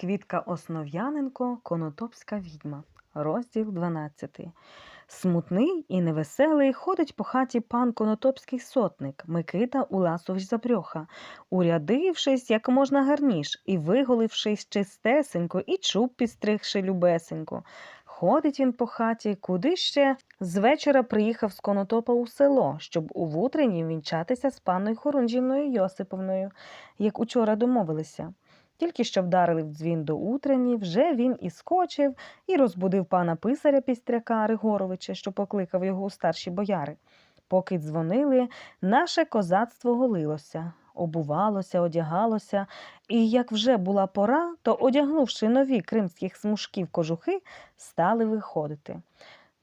Квітка Основ'яненко, Конотопська відьма, розділ 12. Смутний і невеселий ходить по хаті пан Конотопський сотник Микита Уласович Забрьоха, урядившись як можна гарніш, і виголившись чистесенько, і чуб підстригши любесенько. Ходить він по хаті, куди ще з вечора приїхав з Конотопа у село, щоб у вутреннім вінчатися з панною Хорунжівною Йосиповною, як учора домовилися. Тільки що вдарили в дзвін до утрені, вже він і скочив, і розбудив пана писаря Пістряка Ригоровича, що покликав його у старші бояри. Поки дзвонили, наше козацтво голилося, обувалося, одягалося, і як вже була пора, то, одягнувши нові кримських смужків кожухи, стали виходити.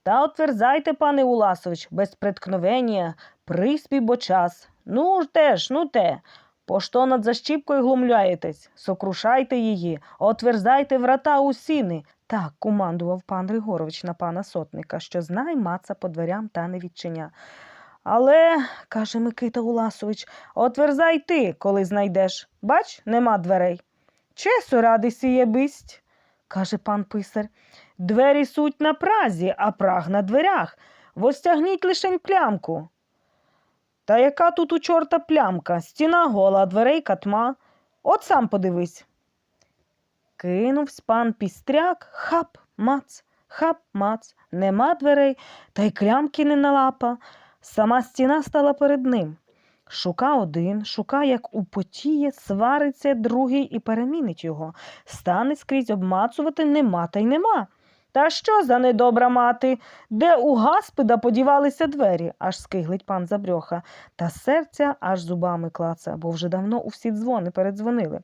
Та отверзайте, пане Уласович, без преткновення, приспій бо час. Ну ж теж, ну те. Пошто над защіпкою глумляєтесь, сокрушайте її, отверзайте врата у сіни. Так командував пан Григорович на пана сотника, що знай маца по дверям та не відчиня. Але, каже Микита Уласович, отверзай ти, коли знайдеш. Бач, нема дверей. Чесо ради сіє бисть, каже пан писар. Двері суть на празі, а праг на дверях. Востягніть лишень плямку. Та яка тут у чорта плямка? Стіна гола, дверей катма. От сам подивись. Кинувсь пан пістряк, хап, мац, хап, мац, нема дверей, та й клямки не налапа. Сама стіна стала перед ним. Шука один, шука, як употіє, свариться другий і перемінить його. Стане скрізь обмацувати нема та й нема. Та що за недобра мати? Де у гаспида подівалися двері, аж скиглить пан Забрьоха, та серця аж зубами клаца, бо вже давно у всі дзвони передзвонили.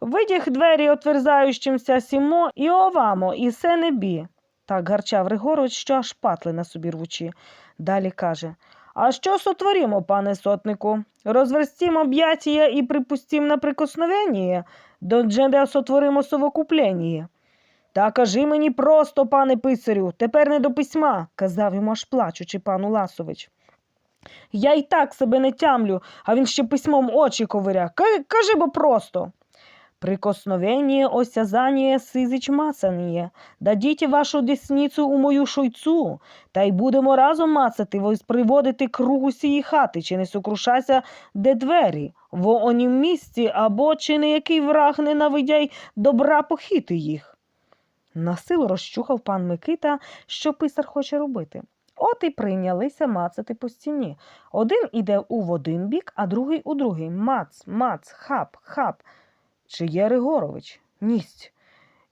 Видіх двері отверзаючимся сімо і овамо, і се не бі. Так гарчав Григорович, що аж патли на собі рвучі. Далі каже А що сотворімо, пане сотнику? Розверстім об'ятія і припустім на прикосновення, до джеде сотворимо совокуплення. Та кажи мені просто, пане писарю, тепер не до письма, казав йому аж плачучи пан Уласович. Я й так себе не тямлю, а він ще письмом очі ковиря. Ка- Кажи бо просто. Прикосновение, осязание, сизич мацаніє. Дадіть вашу десницю у мою шойцу, та й будемо разом мацати, приводити круг усієї хати, чи не сокрушайся, де двері, в онім місці, або чи не який враг ненавидяй добра похити їх. Насилу розчухав пан Микита, що писар хоче робити. От і прийнялися мацати по стіні. Один іде у в один бік, а другий у другий. Мац, мац, хап, хап. Чи є Ригорович? Ність.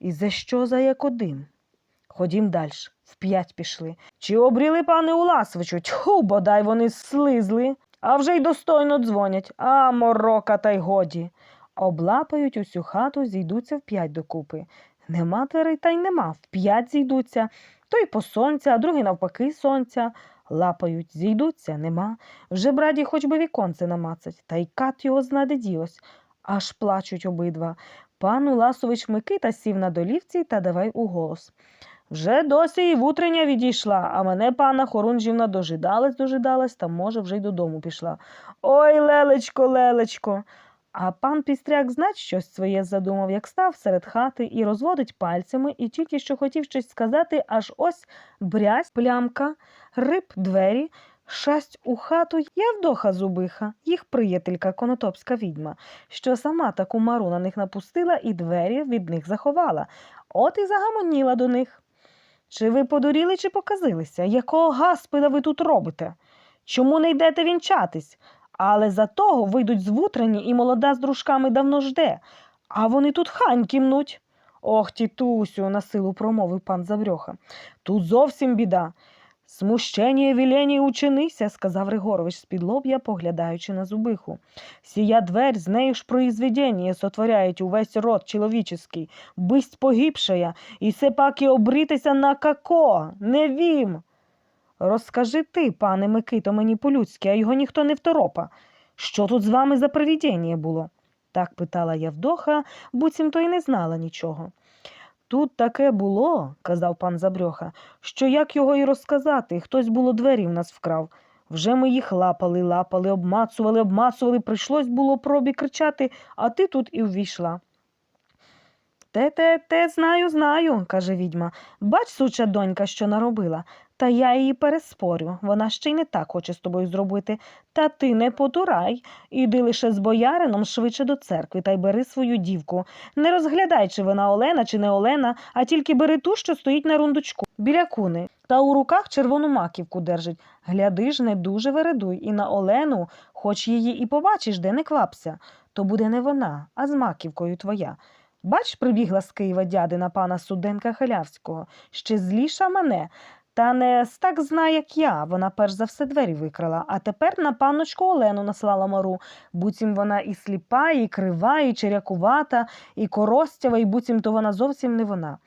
І за що за як один? Ходім далі. Вп'ять пішли. Чи обріли, пане Уласовичу? Тьху, бодай вони слизли, а вже й достойно дзвонять. А, морока, та й годі. Облапають усю хату, зійдуться вп'ять докупи. Нема дверей, та й нема. Вп'ять зійдуться. Той по сонця, а другий навпаки сонця. Лапають, зійдуться, нема. Вже браді хоч би віконце намацать, та й кат його знаде ділось. Аж плачуть обидва. Пан Уласович Микита сів на долівці та давай у голос. Вже досі і вутрення відійшла, а мене пана Хорунжівна дожидалась, дожидалась, та, може, вже й додому пішла. Ой, лелечко, лелечко. А пан Пістряк знать щось своє задумав, як став серед хати і розводить пальцями, і тільки що хотів щось сказати, аж ось брязь, плямка, риб двері, шасть у хату Явдоха Зубиха, їх приятелька конотопська відьма, що сама таку мару на них напустила і двері від них заховала. От і загамоніла до них. Чи ви подуріли, чи показилися? Якого гаспида ви тут робите? Чому не йдете вінчатись? Але за того вийдуть з вутрені, і молода з дружками давно жде, а вони тут ханьки мнуть. Ох, тітусю, насилу промовив пан Забрьоха. Тут зовсім біда. Смущення вілені учинися, сказав Григорович з-під лоб'я, поглядаючи на зубиху. Сія дверь з нею ж произведення сотворяють увесь род чоловіческий, бисть погибшая, і се паки обритися на како, не вім. Розкажи ти, пане Микито, мені по-людськи, а його ніхто не второпа. Що тут з вами за привідіння було? Так питала Явдоха, буцімто й не знала нічого. Тут таке було, казав пан Забрьоха, що як його й розказати, хтось було двері в нас вкрав. Вже ми їх лапали, лапали, обмацували, обмацували, прийшлось було пробі кричати, а ти тут і ввійшла. Те, те, те, знаю, знаю, каже відьма. Бач, суча донька, що наробила. Та я її переспорю. Вона ще й не так хоче з тобою зробити. Та ти не потурай. Іди лише з боярином швидше до церкви та й бери свою дівку. Не розглядай, чи вона Олена, чи не Олена, а тільки бери ту, що стоїть на рундучку, біля куни. Та у руках червону маківку держить. Гляди ж, не дуже вередуй, і на Олену, хоч її і побачиш, де не квапся, то буде не вона, а з маківкою твоя. Бач, прибігла з Києва дядина пана Суденка Халявського, ще зліша мене. Та не так зна, як я. Вона перш за все двері викрала, а тепер на панночку Олену наслала мару. Буцім вона і сліпа, і крива, і черякувата, і коростява, і буцім то вона зовсім не вона.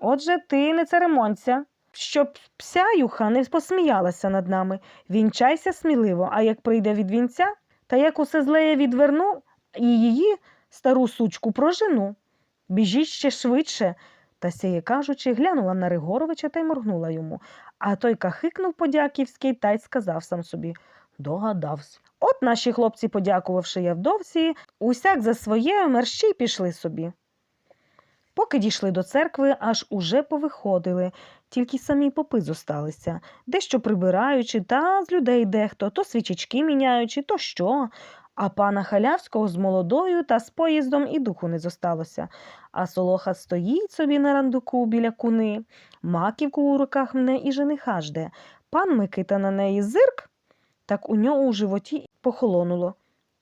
Отже, ти не церемонься, щоб псяюха не посміялася над нами. Вінчайся сміливо, а як прийде від вінця, та як усе зле я відверну і її, стару сучку, прожену. Біжіть ще швидше. Та сіє кажучи, глянула на Ригоровича та й моргнула йому. А той кахикнув подяківський та й сказав сам собі догадався. От наші хлопці, подякувавши Явдовсії, усяк за своє мерщі пішли собі. Поки дійшли до церкви, аж уже повиходили, тільки самі попи зосталися, дещо прибираючи, та з людей дехто, то свічечки міняючи, то що. А пана Халявського з молодою та з поїздом і духу не зосталося. А Солоха стоїть собі на рандуку біля куни, маківку у руках мне і жениха жде. Пан Микита на неї зирк, так у нього у животі похолонуло.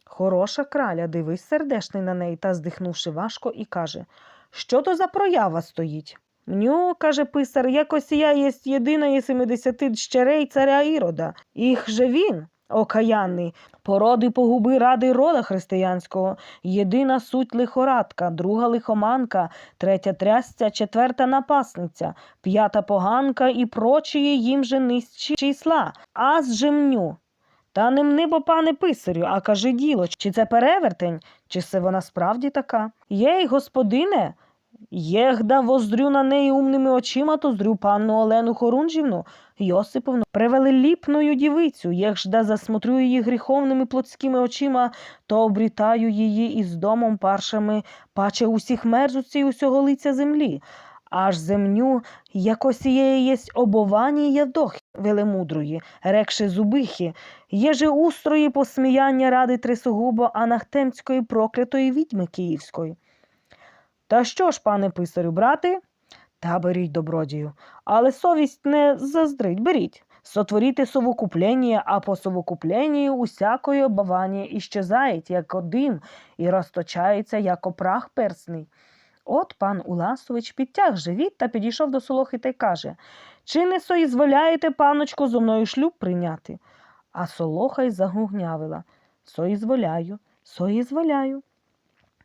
Хороша краля, дивись сердешний на неї та, здихнувши важко, і каже Що то за проява стоїть? Мню, каже писар, якось я єсть єдина із семидесяти дщерей царя Ірода. Їх же він, окаянний, породи погуби ради рода християнського, єдина суть лихорадка, друга лихоманка, третя трясця, четверта напасниця, п'ята поганка і прочії їм же низчі числа, аз же мню. Та не мни, бо пане писарю, а кажи діло, чи це перевертень, чи це вона справді така? Єй, господине, єгда воздрю на неї умними очима, то зрю панну Олену Хорунжівну, Йосиповну, превелеліпною дівицю, єгжда засмотрю її гріховними плотськими очима, то обрітаю її із домом паршами, паче усіх мерзуці усього лиця землі. Аж земню, якось її єсть обовані Євдохи велемудрої, рекши зубихи, є же устрої посміяння ради трисогубо анахтемської проклятої відьми київської. Та що ж, пане писарю, брати? Та беріть добродію, але совість не заздрить, беріть. Сотворіте совокуплення, а по совокупленні усякої обавання іщезають, як один, і розточається, як опрах персний. От пан Уласович підтяг живіт та підійшов до Солохи та й каже Чи не соїзволяєте, паночко, зо мною шлюб прийняти? А Солоха й загугнявила Соїзволяю, соїзволяю.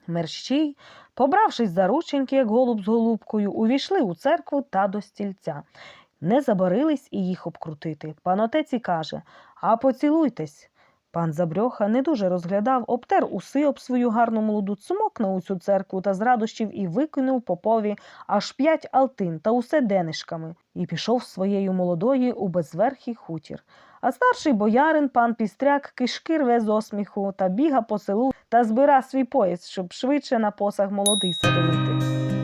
Мерщій, побравшись за рученьки, як голуб з голубкою, увійшли у церкву та до стільця. Не заборились і їх обкрутити. Пан отець і каже А поцілуйтесь. Пан Забрьоха не дуже розглядав, обтер уси об свою гарну молоду цмокнув у цю церкву та з радощів і викинув попові аж п'ять алтин та усе денишками, і пішов своєю молодої у безверхий хутір. А старший боярин пан Пістряк кишки рве з осміху та біга по селу та збира свій пояс, щоб швидше на посаг молодий садовити.